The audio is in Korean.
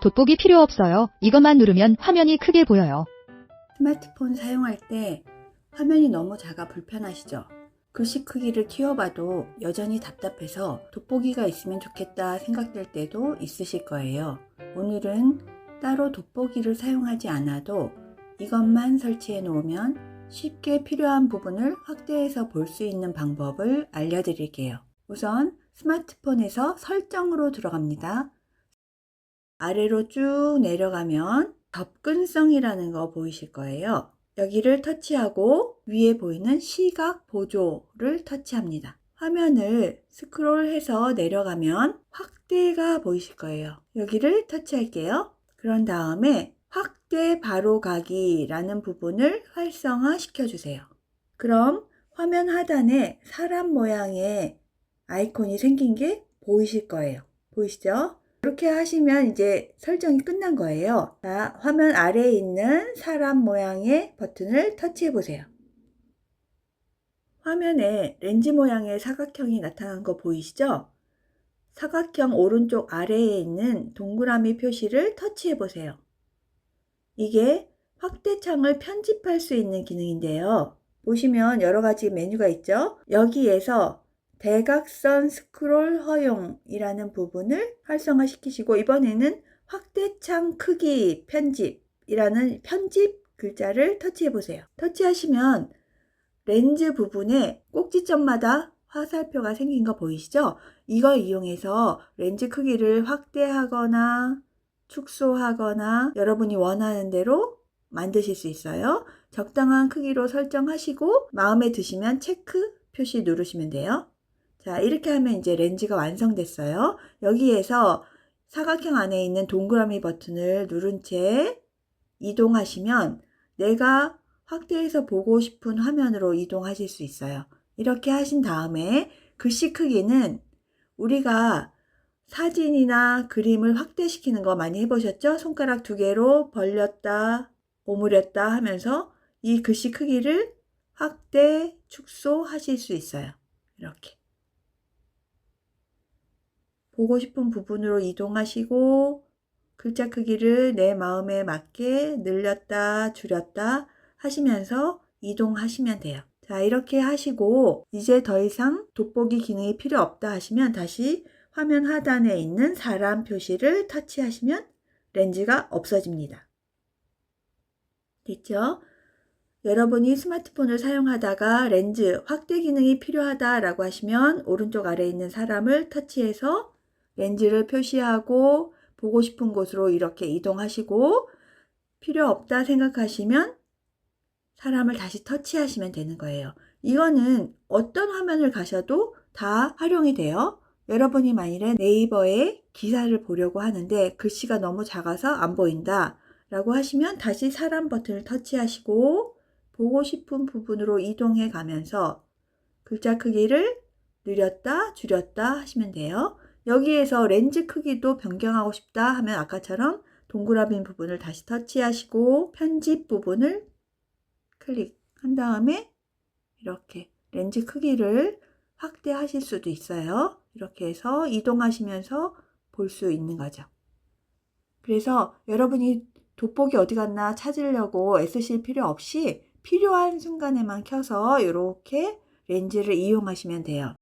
돋보기 필요 없어요. 이것만 누르면 화면이 크게 보여요. 스마트폰 사용할 때 화면이 너무 작아 불편하시죠? 글씨 크기를 키워봐도 여전히 답답해서 돋보기가 있으면 좋겠다 생각될 때도 있으실 거예요. 오늘은 따로 돋보기를 사용하지 않아도 이것만 설치해 놓으면 쉽게 필요한 부분을 확대해서 볼 수 있는 방법을 알려드릴게요. 우선 스마트폰에서 설정으로 들어갑니다. 아래로 쭉 내려가면 접근성이라는 거 보이실 거예요. 여기를 터치하고 위에 보이는 시각 보조를 터치합니다. 화면을 스크롤해서 내려가면 확대가 보이실 거예요. 여기를 터치할게요. 그런 다음에 확대 바로 가기라는 부분을 활성화 시켜주세요. 그럼 화면 하단에 사람 모양의 아이콘이 생긴 게 보이실 거예요. 보이시죠? 이렇게 하시면 이제 설정이 끝난 거예요. 자, 화면 아래에 있는 사람 모양의 버튼을 터치해 보세요. 화면에 렌즈 모양의 사각형이 나타난 거 보이시죠? 사각형 오른쪽 아래에 있는 동그라미 표시를 터치해 보세요. 이게 확대창을 편집할 수 있는 기능인데요. 보시면 여러 가지 메뉴가 있죠? 여기에서 대각선 스크롤 허용이라는 부분을 활성화시키시고 이번에는 확대창 크기 편집이라는 편집 글자를 터치해 보세요. 터치하시면 렌즈 부분에 꼭지점마다 화살표가 생긴 거 보이시죠? 이걸 이용해서 렌즈 크기를 확대하거나 축소하거나 여러분이 원하는 대로 만드실 수 있어요. 적당한 크기로 설정하시고 마음에 드시면 체크 표시 누르시면 돼요. 자, 이렇게 하면 이제 렌즈가 완성됐어요. 여기에서 사각형 안에 있는 동그라미 버튼을 누른 채 이동하시면 내가 확대해서 보고 싶은 화면으로 이동하실 수 있어요. 이렇게 하신 다음에 글씨 크기는 우리가 사진이나 그림을 확대시키는 거 많이 해보셨죠? 손가락 두 개로 벌렸다, 오므렸다 하면서 이 글씨 크기를 확대, 축소하실 수 있어요. 이렇게. 보고 싶은 부분으로 이동하시고 글자 크기를 내 마음에 맞게 늘렸다, 줄였다 하시면서 이동하시면 돼요. 자, 이렇게 하시고 이제 더 이상 돋보기 기능이 필요 없다 하시면 다시 화면 하단에 있는 사람 표시를 터치하시면 렌즈가 없어집니다. 됐죠? 여러분이 스마트폰을 사용하다가 렌즈 확대 기능이 필요하다라고 하시면 오른쪽 아래에 있는 사람을 터치해서 렌즈를 표시하고 보고 싶은 곳으로 이렇게 이동하시고 필요 없다 생각하시면 사람을 다시 터치하시면 되는 거예요. 이거는 어떤 화면을 가셔도 다 활용이 돼요. 여러분이 만일에 네이버에 기사를 보려고 하는데 글씨가 너무 작아서 안 보인다 라고 하시면 다시 사람 버튼을 터치하시고 보고 싶은 부분으로 이동해 가면서 글자 크기를 늘렸다 줄였다 하시면 돼요. 여기에서 렌즈 크기도 변경하고 싶다 하면 아까처럼 동그라미 부분을 다시 터치하시고 편집 부분을 클릭한 다음에 이렇게 렌즈 크기를 확대하실 수도 있어요. 이렇게 해서 이동하시면서 볼 수 있는 거죠. 그래서 여러분이 돋보기 어디 갔나 찾으려고 애쓰실 필요 없이 필요한 순간에만 켜서 이렇게 렌즈를 이용하시면 돼요.